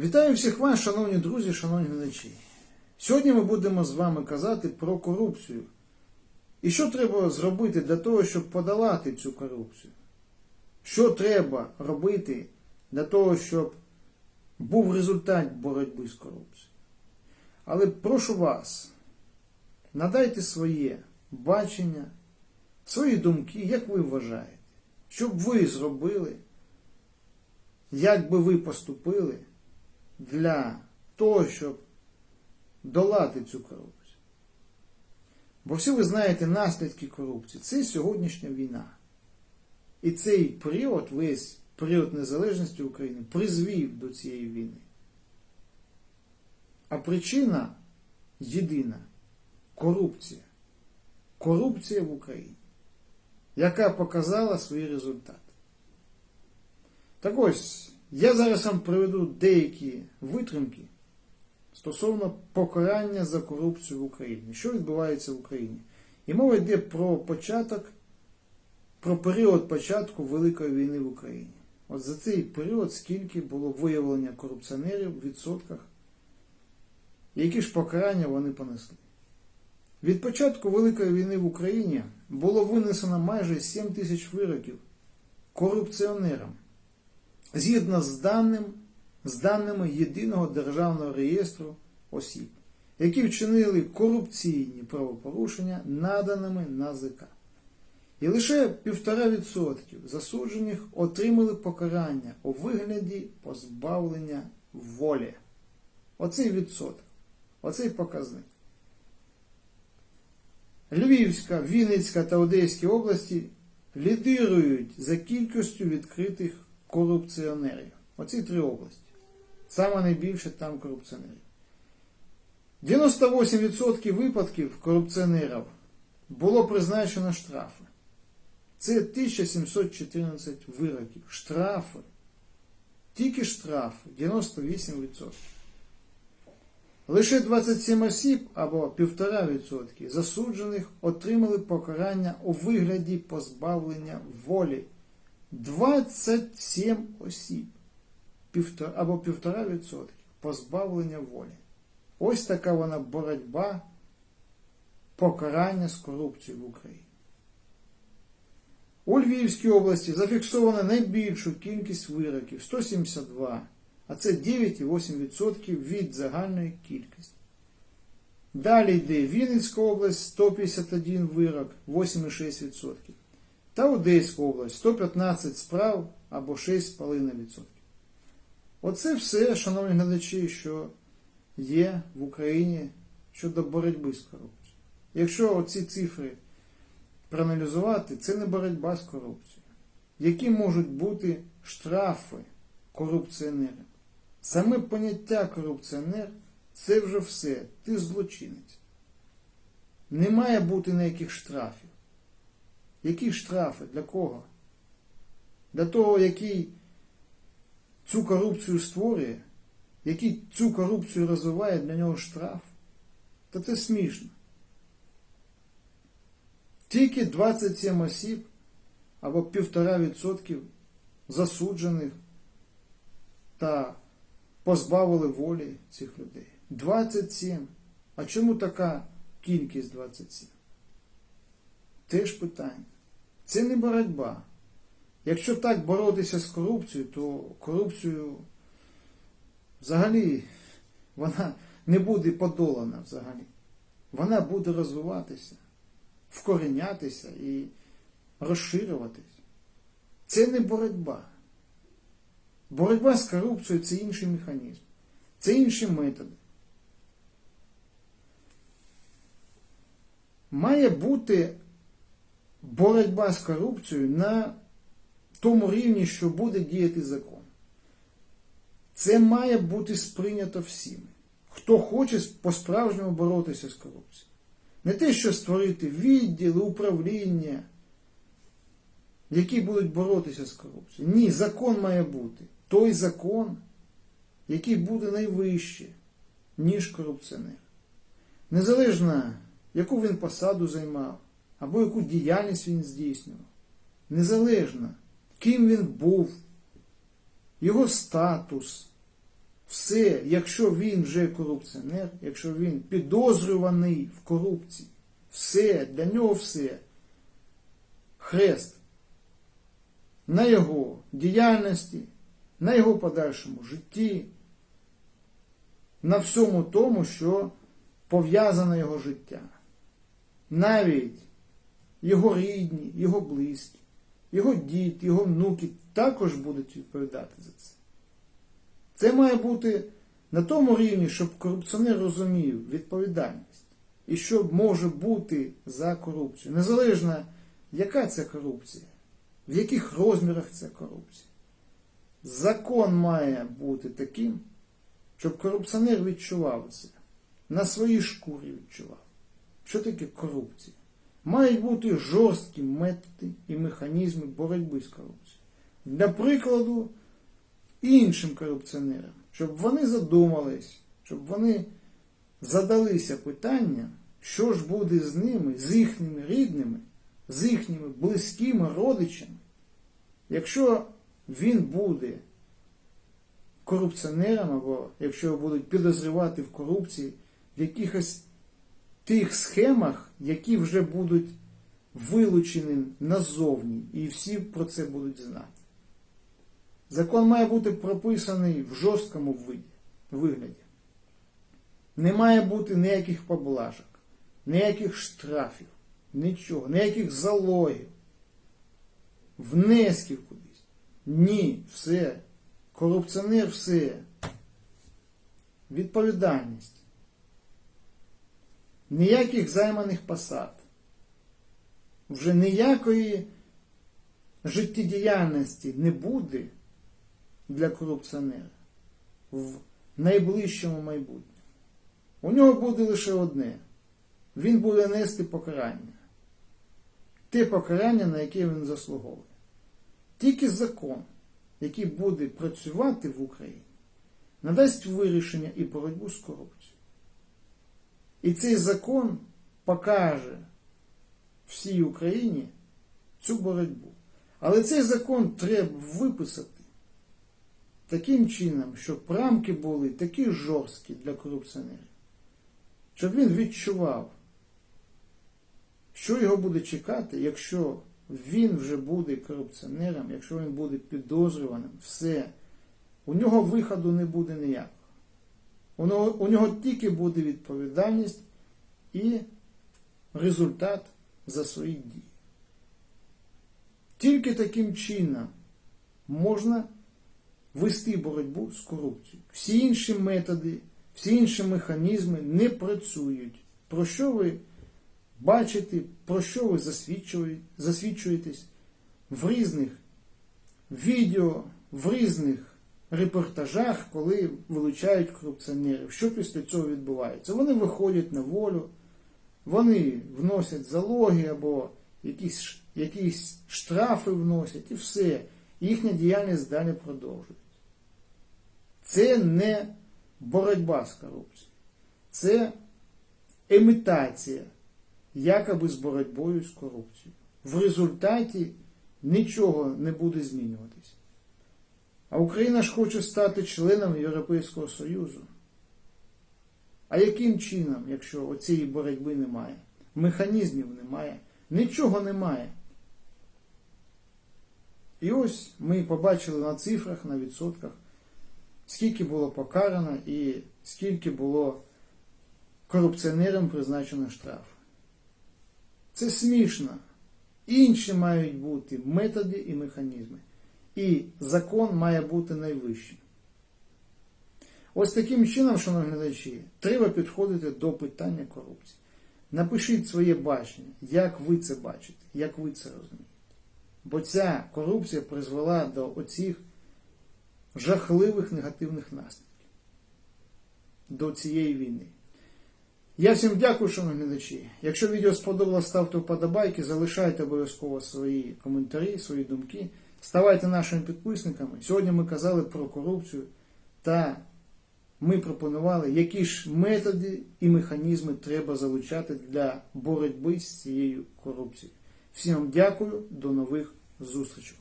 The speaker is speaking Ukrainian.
Вітаю всіх вас, шановні друзі, шановні глядачі. Сьогодні ми будемо з вами казати про корупцію. І що треба зробити для того, щоб подолати цю корупцію? Що треба робити для того, щоб був результат боротьби з корупцією? Але прошу вас, надайте своє бачення, свої думки, як ви вважаєте, що б ви зробили, як би ви поступили для того, щоб долати цю корупцію. Бо всі ви знаєте наслідки корупції. Це сьогоднішня війна. І цей період, весь період незалежності України, призвів до цієї війни. А причина єдина корупція. Корупція в Україні, яка показала свої результати. Так ось, я зараз вам приведу деякі витримки стосовно покарання за корупцію в Україні. Що відбувається в Україні? І мова йде про початок, про період початку Великої війни в Україні. От за цей період скільки було виявлення корупціонерів в відсотках, які ж покарання вони понесли. Від початку Великої війни в Україні було винесено майже 7 тисяч вироків корупціонерам згідно з, даним, з даними Єдиного державного реєстру осіб, які вчинили корупційні правопорушення, наданими НАЗК. І лише 1,5% засуджених отримали покарання у вигляді позбавлення волі. Оцей відсоток, оцей показник. Львівська, Вінницька та Одеська області лідирують за кількістю відкритих корупціонерів. Оці три області. Саме найбільше там корупціонерів. 98% випадків корупціонерів було призначено штрафи. Це 1714 вироків. Штрафи. Тільки штрафи 98%. Лише 27 осіб або 1,5% засуджених отримали покарання у вигляді позбавлення волі. 27 осіб або 1,5% позбавлення волі. Ось така вона боротьба покарання з корупцією в Україні. У Львівській області зафіксовано найбільшу кількість вироків 172, а це 9,8% від загальної кількості. Далі йде Вінницька область 151 вирок, 8,6%. Та Одеська область 115 справ або 6,5%. Оце все, шановні глядачі, що є в Україні щодо боротьби з корупцією. Якщо оці цифри проаналізувати, це не боротьба з корупцією. Які можуть бути штрафи корупціонерам? Саме поняття корупціонер це вже все. Ти злочинець. Не має бути ніяких штрафів. Які штрафи? Для кого? Для того, який цю корупцію створює, який цю корупцію розвиває для нього штраф. Та це смішно. Тільки 27 осіб або 1,5% засуджених та позбавили волі цих людей. 27. А чому така кількість 27? Теж питання. Це не боротьба. Якщо так боротися з корупцією, то корупцію взагалі вона не буде подолана взагалі. Вона буде розвиватися, вкоренятися і розширюватись. Це не боротьба. Боротьба з корупцією це інший механізм, це інші методи. Має бути боротьба з корупцією на тому рівні, що буде діяти закон. Це має бути сприйнято всіми. Хто хоче по-справжньому боротися з корупцією. Не те, що створити відділи, управління, які будуть боротися з корупцією. Ні, закон має бути. Той закон, який буде найвище, ніж корупціонер. Незалежно, яку він посаду займав, або яку діяльність він здійснював. Незалежно, ким він був, його статус. все, якщо він вже корупціонер, якщо він підозрюваний в корупції, все, для нього все. Хрест на його діяльності, на його подальшому житті, на всьому тому, що пов'язане його життя. Навіть його рідні, його близькі, його діти, його внуки також будуть відповідати за це. Це має бути на тому рівні, щоб корупціонер розумів відповідальність і що може бути за корупцію. Незалежно, яка це корупція, в яких розмірах це корупція. Закон має бути таким, щоб корупціонер відчував це, на своїй шкурі відчував. Що таке корупція? Мають бути жорсткі методи і механізми боротьби з корупцією. Для прикладу, іншим корупціонерам, щоб вони задумались, щоб вони задалися питанням, що ж буде з ними, з їхніми рідними, з їхніми близькими родичами, якщо він буде корупціонером, або якщо його будуть підозрювати в корупції, в якихось тих схемах, які вже будуть вилучені назовні, і всі про це будуть знати. Закон має бути прописаний в жорсткому вигляді. Не має бути ніяких поблажок, ніяких штрафів, нічого, ніяких залогів, внесків кудись. Ні, все. Корупціонер все. Відповідальність. Ніяких займаних посад. Вже ніякої життєдіяльності не буде для корупціонера в найближчому майбутньому. У нього буде лише одне. Він буде нести покарання. Те покарання, на яке він заслуговує. Тільки закон, який буде працювати в Україні, надасть вирішення і боротьбу з корупцією. І цей закон покаже всій Україні цю боротьбу. Але цей закон треба виписати таким чином, щоб рамки були такі жорсткі для корупціонерів, щоб він відчував, що його буде чекати, якщо він вже буде корупціонером, якщо він буде підозрюваним, все, у нього виходу не буде ніякого. Нього, у нього тільки буде відповідальність і результат за свої дії. Тільки таким чином можна вести боротьбу з корупцією. Всі інші методи, всі інші механізми не працюють. Про що ви бачите, про що ви засвідчуєтесь в різних відео, в різних репортажах, коли вилучають корупціонерів. Що після цього відбувається? Вони виходять на волю, вони вносять залоги або якісь, якісь штрафи вносять і все. Їхня діяльність далі продовжується. Це не боротьба з корупцією. Це імітація якоби з боротьбою з корупцією. В результаті нічого не буде змінюватися. А Україна ж хоче стати членом Європейського Союзу. А яким чином, якщо цієї боротьби немає, механізмів немає, нічого немає. І ось ми побачили на цифрах, на відсотках, скільки було покарано і скільки було корупціонерам призначено штраф. Це смішно. Інші мають бути методи і механізми. І закон має бути найвищим. Ось таким чином, шановні глядачі, треба підходити до питання корупції. Напишіть своє бачення, як ви це бачите, як ви це розумієте. Бо ця корупція призвела до оцих жахливих негативних наслідків, до цієї війни. Я всім дякую, шановні глядачі. Якщо відео сподобалось, ставте вподобайки, залишайте обов'язково свої коментарі, свої думки. Ставайте нашими підписниками. Сьогодні ми казали про корупцію та ми пропонували, які ж методи і механізми треба залучати для боротьби з цією корупцією. Всім дякую, до нових зустрічей.